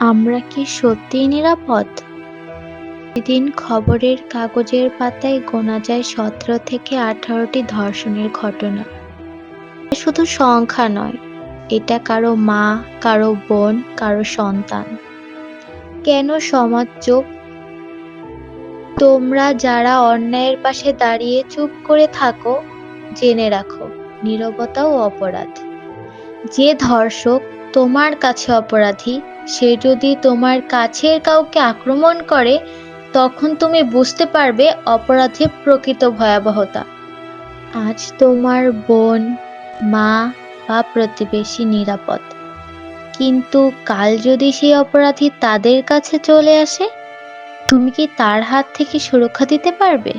আমরা কি সত্যিই নিরাপদ? প্রতিদিন খবরের কাগজের পাতায় গোনা যায় সতেরো থেকে আঠারোটি ধর্ষণের ঘটনা। শুধু সংখ্যা নয়, এটা কারও মা, কারও বোন, কারও সন্তান। কেন সমাজ চোখ তোমরা যারা অন্যায়ের পাশে দাঁড়িয়ে চুপ করে থাকো, জেনে রাখো, নীরবতাও অপরাধ। যে ধর্ষক তোমার কাছে অপরাধী সে যদি তোমার কাছের কাউকে আক্রমণ করে, তখন তুমি বুঝতে পারবে অপরাধের প্রকৃত ভয়াবহতা। আজ তোমার বোন, মা বা প্রতিবেশী নিরাপদ। কিন্তু কাল যদি সেই অপরাধী তাদের কাছে চলে আসে, তুমি কি তার হাত থেকে সুরক্ষা দিতে পারবে?